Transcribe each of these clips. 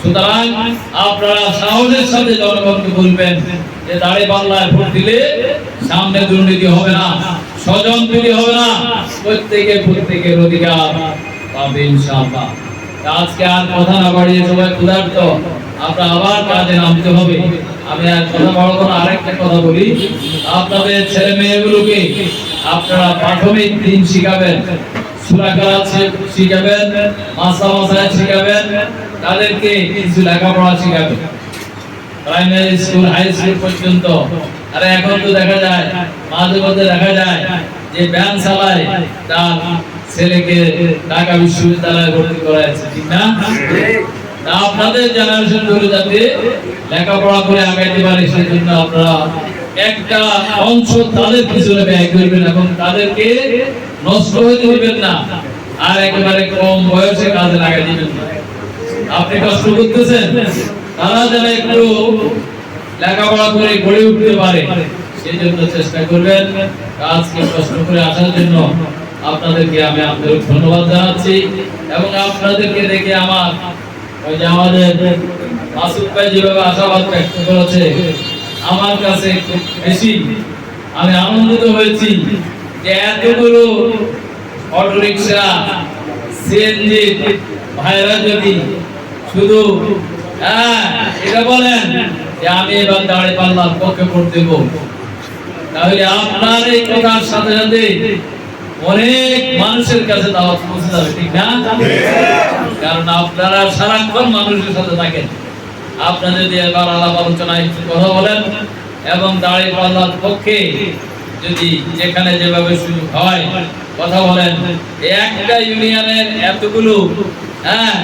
সুতরাং আপনারা সাহসের সাথে জনগণকে বলবেন যে দাঁড়ে পাল্লায় ভোট দিলে সামনে দুর্নীতি হবে না, স্বজন প্রীতি হবে না, প্রত্যেকে প্রত্যেকের অধিকার পাবে আজকে আর কথা না বাড়িয়ে সবাই ক্ষুধার্ত আবার কাজে নামতে হবে। আমি আর কথা বড় আরেকটা কথা বলি, আপনাদের ছেলে মেয়েগুলোকে আপনারা প্রাথমিক দিন শিখাবেন শিখাবেন, মাসা মাসা শিখাবেন তাদেরকে কিছু লেখাপড়া শিখাবেন প্রাইমারি স্কুল হাই স্কুল পর্যন্ত। আরে এখন তো দেখা যায় মাঝে মধ্যে দেখা যায় যে ব্যান চালায় তার ছেলেকে ঢাকা বিশ্ববিদ্যালয়ে ভর্তি করা হয়েছে। ঠিক না? আপনাদের জেনারেশন যাতে লেখাপড়া করে আগাইতে পারে, সেজন্য আপনারা একটা অংশ তাদের পিছনে ব্যয় করবেন এবং তাদেরকে নষ্ট হতে দিবেন না। আর একেবারে কম বয়সে কাজে লাগাই দিবেন না। আপনি কষ্ট করতেছেন? তারা যেন একটু লেখাপড়া করে গড়ে উঠতে পারে, সেই জন্য চেষ্টা করবেন। আজকে কষ্ট করে আসার জন্য আপনাদেরকে আমি আন্তরিক ধন্যবাদ জানাচ্ছি এবং আপনাদেরকে দেখে আমার ওই যে আমাদের মাসুদ ভাই যেভাবে আশাবাদ ব্যক্ত করেছে, আমার কাছে খুব বেশি আমি আনন্দিত হয়েছি যে এতগুলো অটোরিকশা, সিএনজি, ভাইরা যদি শুধু হ্যাঁ এটা বলেন যে আমি এবার দাঁড়িয়ে পাল্লার পক্ষে ভোট দেব। তাহলে আপনার এই কথার সাথে সাথে অনেক মানুষের কাছে দাওয়াত পৌঁছে যাবে, ঠিক না? কারণ আপনারা সারাক্ষণ মানুষের সাথে থাকেন। যদি এবার আলাপ আলোচনায় কথা বলেন এবং দাঁড়িয়ে পাল্লার পক্ষে যদি যেখানে যেভাবে সুযোগ হয় কথা বলেন। একটা ইউনিয়নের এতগুলো হ্যাঁ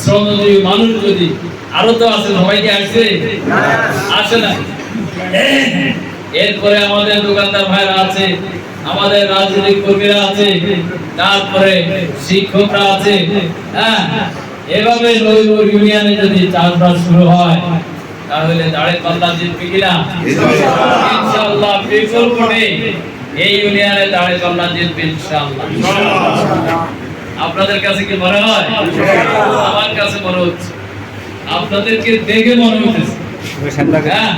শ্রমজীবী মানুষ যদি, আরও তো আছে, সবাইকে আসছে। আসে না। এরপরে আমাদের দোকানদার ভাইরা আছে, আমাদের রাজনৈতিক কর্মীরা আছে, তারপরে শিক্ষকরা আছে হ্যাঁ। এভাবে নবীপুর ইউনিয়নে যদি চাষবাস শুরু হয়, তাহলে দাঁড়ে পাল্লা জিতবে কিনা? ইনশাআল্লাহ বিপুল ভোটে এই ইউনিয়নে দাঁড়ে পাল্লা জিতবে ইনশাআল্লাহ। আপনাদের কাছে কি মনে হয়? আমার কাছে মনে হচ্ছে। আপনাদেরকে দেখে মনে হচ্ছে। হ্যাঁ,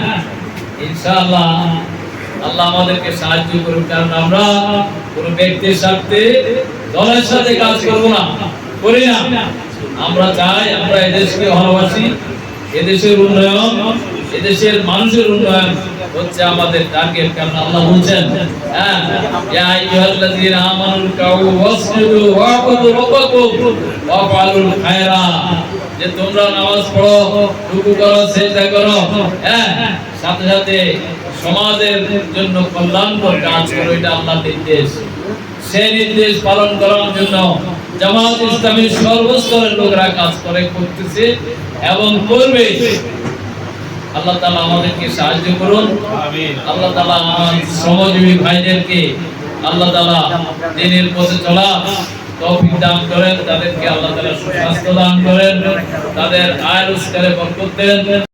ইনশাআল্লাহ আল্লাহ আমাদেরকে সাহায্য করুন কারণ আমরা কোনো ব্যক্তির সাথে দলের সাথে কাজ করব না করি না। আমরা চাই আমরা এদেশকে ভালোবাসি। এদেশের উন্নয়ন, এদেশের মানুষের উন্নয়ন হচ্ছে আমাদের টার্গেট কারণ আল্লাহ বলছেন হ্যাঁ যে তোমরা নামাজ পড়ো, রুকু করো, সেজদা করো হ্যাঁ সাথে সাথে সমাজের জন্য কল্যাণকর কাজ করো, এটা আল্লাহর নির্দেশ। সেই নির্দেশ পালন করার জন্য জামাত ইসলামের সর্বস্তরের লোকরা কাজ করে করতেছে এবং করবে। আল্লাহ তাআলা আমাদেরকে সাহায্য করুন। আল্লাহ তালা আমার শ্রমজীবী ভাইদেরকে আল্লাহ তালা দিনের পথে চলা তৌফিক দান করেন তাদেরকে আল্লাহ তালা সুস্বাস্থ্য দান করেন তাদের আয় রোজগারে বরকত দেন।